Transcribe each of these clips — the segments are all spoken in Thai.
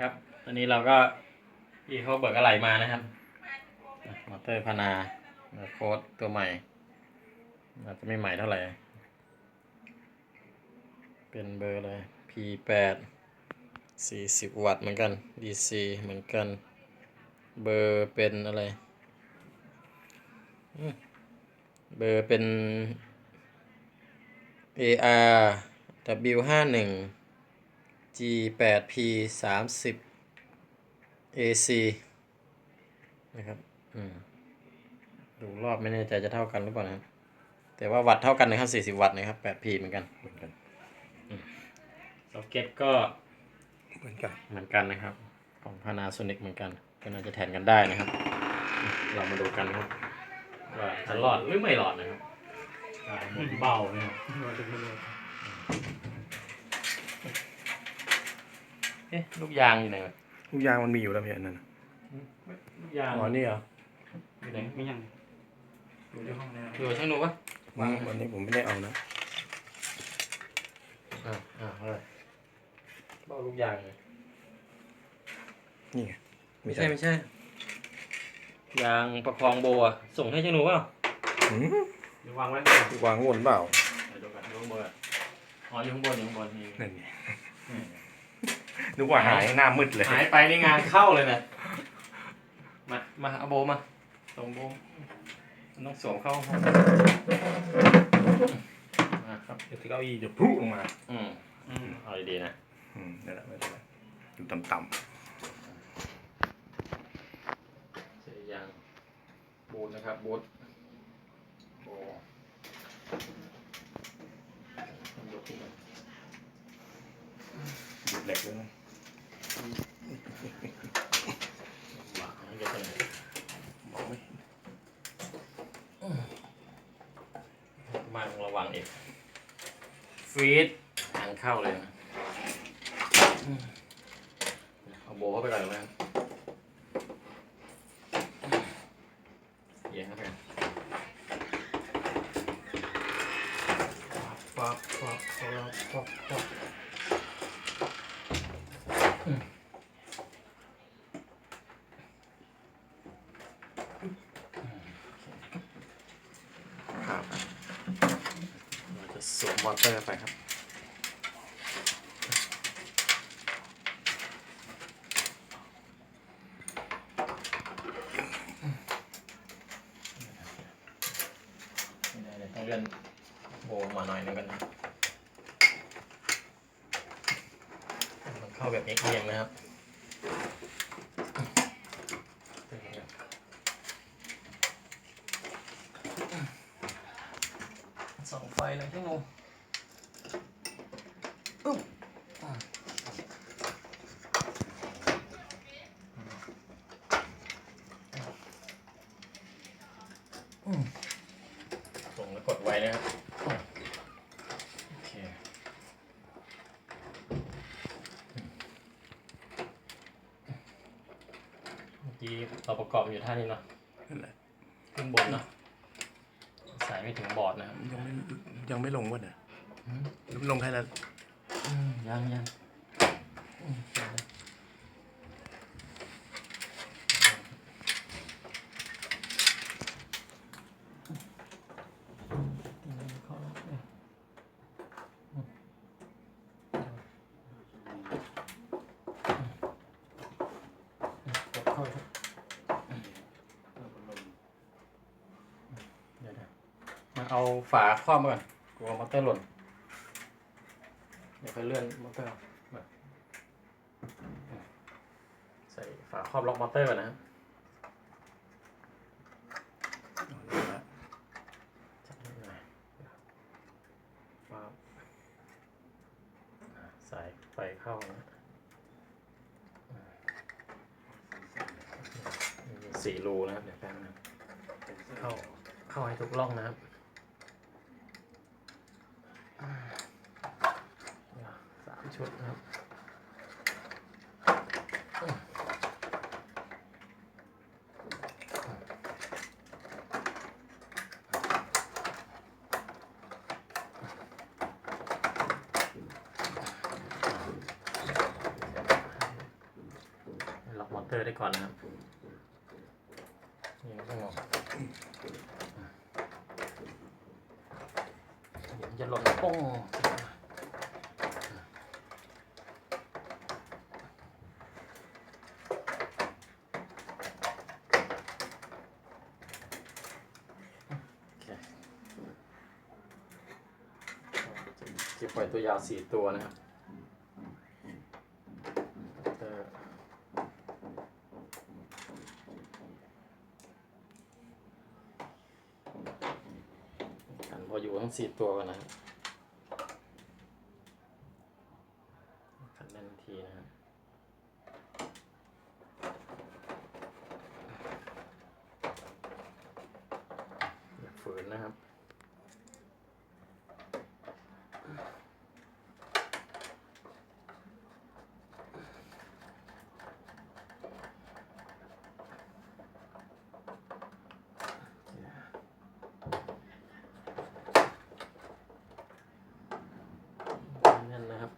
ครับ ตอนนี้เราก็พี่เขาเบิกอะไรมานะครับมอเตอร์พนาโค้ดตัวใหม่อาจจะไม่ใหม่เท่าไหร่ เป็นเบอร์เลย P8 40 วัตต์เหมือนกัน DC เหมือนกัน เบอร์เป็นอะไร เบอร์เป็น AR W51 G8P 30 AC นะครับอืมดูรอบไม่แน่ใจจะเท่ากันหรือเปล่านะครับ แต่ว่าวัตต์เท่ากันนะครับ40 วัตต์นะครับ 8P เหมือนกันเหมือนกันซ็อกเก็ตก็เหมือนกันเหมือนกันนะครับ ของ Panasonic เหมือนกันก็น่าจะแทนกันได้นะครับ เรามาดูกันนะครับ ว่าจะรอดหรือไม่รอดนะครับอ่าหมุนเบานะครับ เอ๊ะลูกยางอยู่ไหนวะลูกยางมันมีอยู่แล้วพี่อันนั้นน่ะลูกยางอ๋อนี่เหรออยู่ไหนไม่ยังอยู่ในห้องน้อยู่ช่างหนูปะวางวันนี้ผมไม่ได้เอานะอ่าอ่าเอาเลยเบาลูกยางเลยนี่ไงไม่ใช่ไม่ใช่ยางประคองโบอะส่งให้ช่างหนูเปล่าหืมเดี๋ยววางไว้วางงนเปล่าเดี๋ยวดูกันดูข้างบนอะอ๋ออยู่ข้างบนอยู่ข้างบนนี่นั่นไงอืม นึกว่าหายหน้ามืดเลย หายไปนี่งานเข้าเลยนะ มา มาเอาโบมาส่งโบมันต้องสวมเข้าห้องมาครับเดี๋ยวที่เก้าอี้จะพุ่งลงมาอืมอืมเอาดีๆนะอืมนั่นแหละไม่เป็นไรอยู่ต่ำเสียยางบูทนะครับบูทโบยกขึ้นมา ๆหยุดเหล็กเลยนะ วางให้เยอะเลย มองไม่เห็น มาต้องระวังอีกฟีดทางเข้าเลยนะอืมเอาโบเข้าไปก่อนเลยนะเย็นเข้าไปปั๊บปั๊บปั๊บปั๊บปั๊บอืมครับเราจะ สวมมอเตอร์ไปครับ ไม่ได้เลยต้องเลื่อนโบมาหน่อยหนึงกันนะมันเข้าแบบเอียงๆนะครับ ส่องไฟเลยพี่งูอึ๊บอะอืมส่งแล้วกดไว้นะครับ โอเคเมื่อกี้เราประกอบอยู่ท่านี้เนาะนั่นแหละขึ้นบนเนาะ สายไม่ถึงบอร์ดนะครับยังไม่ยังไม่ลงวะเนี่ยอืมหรือลงแค่นั้นอืมยังยังอืมยังนะเข้าแล้วเนี่ยอืมกดเข้าครับเดี๋ยวนะมา เอาฝาครอบมาก่อนกลัวมอเตอร์หล่น เดี๋ยวค่อยเลื่อนมอเตอร์ใส่ฝาครอบล็อกมอเตอร์ก่อนนะครับเอาละจับนิดหน่อยปั๊บอะสายไฟเข้านะสี่รูนะครับเดี๋ยวแป๊บนึงเข้าเข้าให้ทุกร่องนะครับอ่าเดี๋ยว สามชุดนะครับเตอร์ได้ก่อนนะครับนี่ก็งงเดี๋ยวมันจะหล่นโป้งโอเคจะป ล่อยตัวยาวสี่ตัวนะครับมอเตอร์กันพออยู่ทั้งสี่ตัวกันนะครับขันแน่นทีนะครับอย่าฝืนนะครับ แน่นนะครับ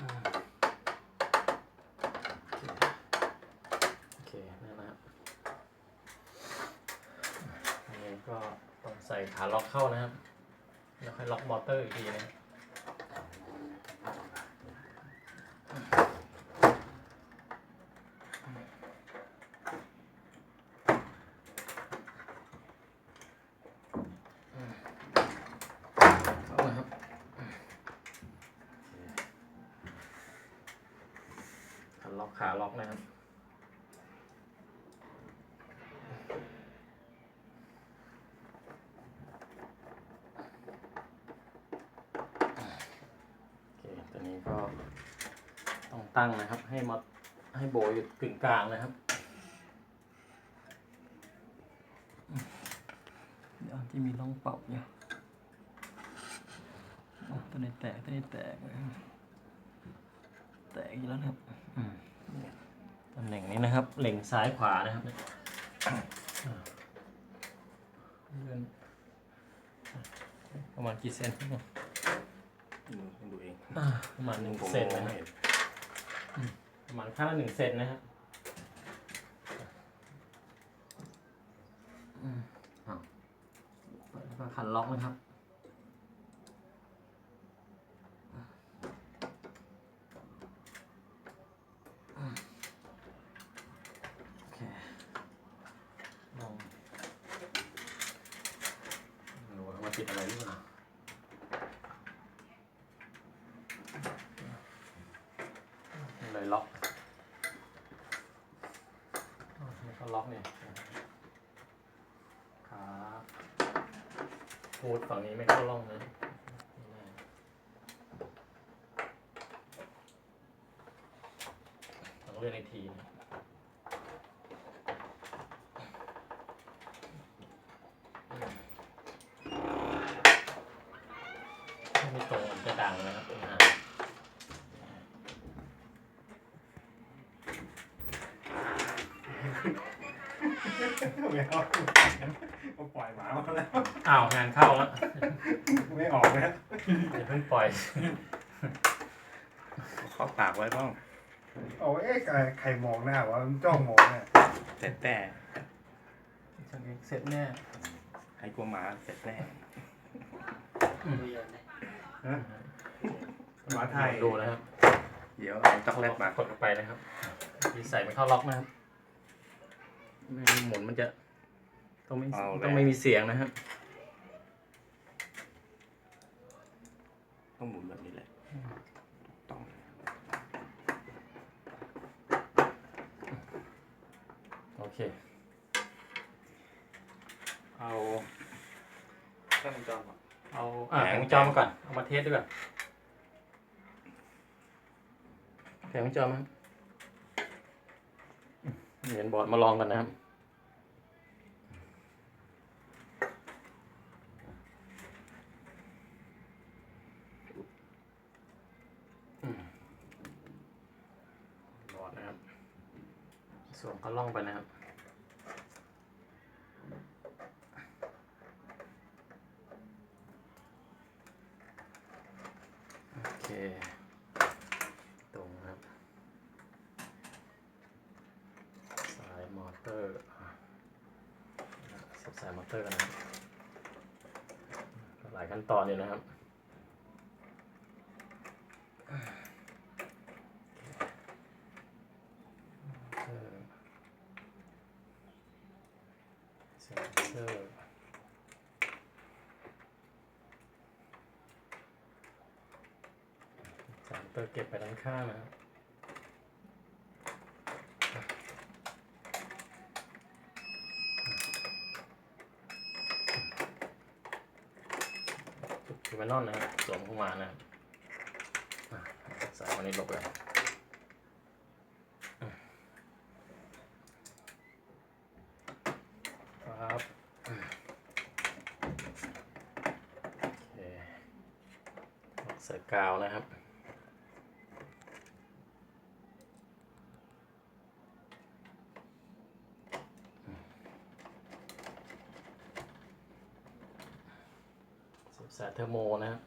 อ่าโอเคโอเคนั่นนะครับอันนี้ก็ต้อง ใส่ขาล็อกเข้านะครับ แล้วค่อยล็อกมอเตอร์อีกทีนะครับเข้านะครับขาล็อกขาล็อกนะครับ โอเค ตัวนี้ก็ ต้องตั้งนะครับ ให้มดให้โบอยู่กึ่งกลางนะครับเดี๋ยวที่มีร่องเป่าเนี่ยอ๋อตัวนี้แตกตัวนี้แตกเลยแตกอีกแล้วนะครับอืมตำแหน่งนี้นะครับเหล่งซ้ายขวานะครับเนี่ยอ่าเลื่อนประมาณกี่เซนเนี่ยดูดูเองอ่าประมาณหนึ่งผมเซนมองนะไม่ครับเห็น ประมาณข้างละหนึ่งเซนนะครับอืมอ้าวแล้วก็ขันล็อกนะครับ โอเคลองดูว่ามันติดอะไรหรือเปล่าเลยล็อกอ๋อนี่ก็ล็อกเนี่ยขา พูดฝั่งนี้ไม่เข้าร่องนะต้องเลื่อนอีกทีนะ ถ้าไม่ตรงมันจะดังนะครับอ่า ไม่เอาก็ปล่อยหมามาแล้วอ้าวงานเข้าแล้วไม่ออกนะอย่าเพิ่งปล่อยเข้าปากไว้บ้างเอาเอ๊ะใครใครมองหน้าวะมันจ้องมองเนี่ยเสร็จแต่ช่างเอกเสร็จแน่ใครกลัวหมาเสร็จแน่ฮะหมาไทยดูนะครับ เดี๋ยวเอาช็อกโกแลตมากดลงไปนะครับที่ใส่ไม่เข้าล็อกนะครับ ไม่งั้นหมุนมันจะต้องไม่ต้องไม่มีเสียงนะครับต้องหมุนแบบนี้แหละต้องโอเคเอาตั้งจอมเอาอ่าแผงวงจรมาก่อนเอามาเทสด้วยก่อนแผงวงจรมา เหรียญบอร์ดมาลองกันนะครับบอร์ดนะครับส่วนก็ล่องไปนะครับโอเค ตรงนะครับ อร์นะครับหลายขั้นตอนอยู่นะครับเซนเซอร์สามตัวเก็บไปด้านข้างนะครับ มานอนนะครับสวมเข้ามานะครับอะใส่วันนี้ลบเลยครับใส่กาวนะครับ สาเทอร์โมนะครับ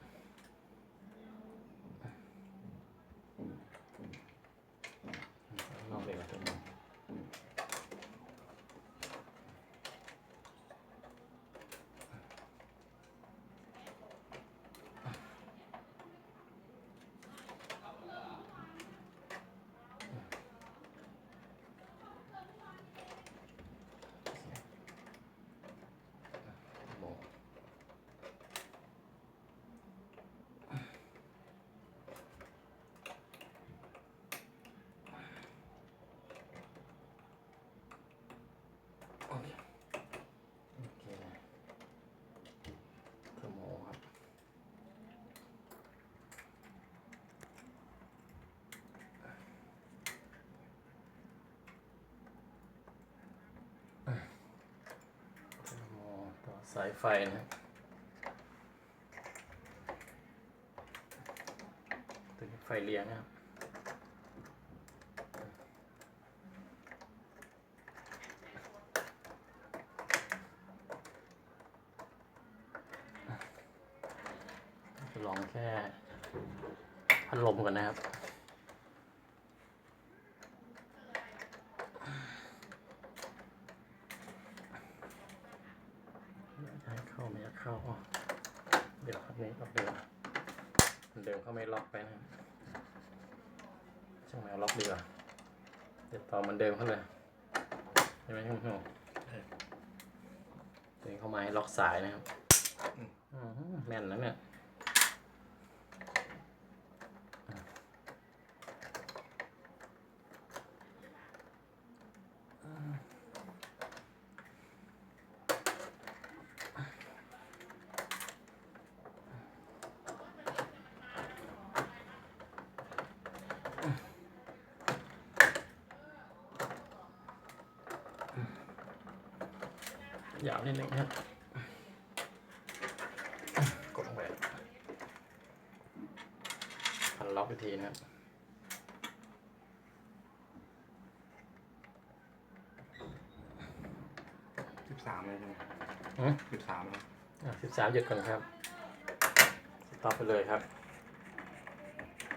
นอกเลยกับเทอร์โมโม โอเคโอเคเทอร์โมครับเทอร์โมต่อ สายไฟนะตัวนี้ไฟเลี้ยงนะครับลองแค่พัดลมก่อนนะครับ อยากให้เข้าไม่อยากเข้าอ๋อเดี๋ยวครับนี้ล็อกเดิม มันเดิมเข้าไม่ล็อกไปนะครับช่างแมวล็อกดีกว่าเดี๋ยวต่อมันเดิมเข้าเลยใช่ไหมครับพี่หนุ่มตัวนี้เข้ามาให้ล็อกสายนะครับอืมแม่นนะเนี่ย ยาวนิดนึงครับกดลงไปพันล็อกอีกทีนะครับสิบสามเลยใช่ไหมอืมสิบสามเลยสิบสามหยุดก่อนครับสต็อปไปเลยครับ